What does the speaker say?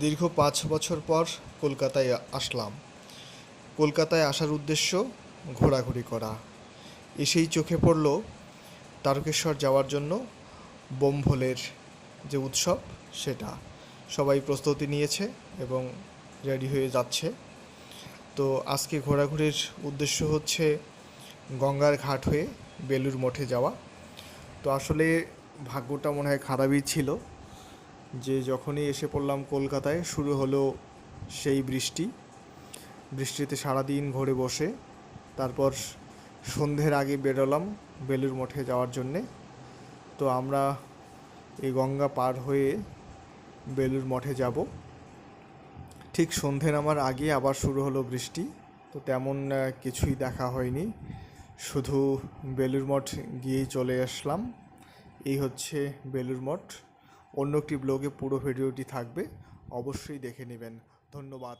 দীর্ঘ পাঁচ বছর পর কলকাতায় আসলাম। কলকাতায় আসার উদ্দেশ্য ঘোরাঘুরি করা। এসেই চোখে পড়ল তারকেশ্বর যাওয়ার জন্য বোমভোলের যে উৎসব সেটা। সবাই প্রস্তুতি নিয়েছে এবং রেডি হয়ে যাচ্ছে। তো আজকে ঘোরাঘুরির উদ্দেশ্য হচ্ছে গঙ্গার ঘাট হয়ে বেলুর মঠে যাওয়া। তো আসলে ভাগ্যটা মনে হয় খারাপই ছিল। যে যখনই এসে পড়লাম কলকাতায়, শুরু হলো সেই বৃষ্টি। বৃষ্টিতে সারাদিন ঘরে বসে, তারপর সন্ধ্যের আগে বেরোলাম বেলুর মঠে যাওয়ার জন্যে। তো আমরা এই গঙ্গা পার হয়ে বেলুর মঠে যাব। ঠিক সন্ধে নামার আগে আবার শুরু হলো বৃষ্টি। তো তেমন কিছুই দেখা হয়নি। শুধু বেলুর মঠ গিয়েই চলে আসলাম। এই হচ্ছে বেলুর মঠ। অন্য একটি ব্লগে পুরো ভিডিওটি থাকবে অবশ্যই দেখে নেবেন। ধন্যবাদ।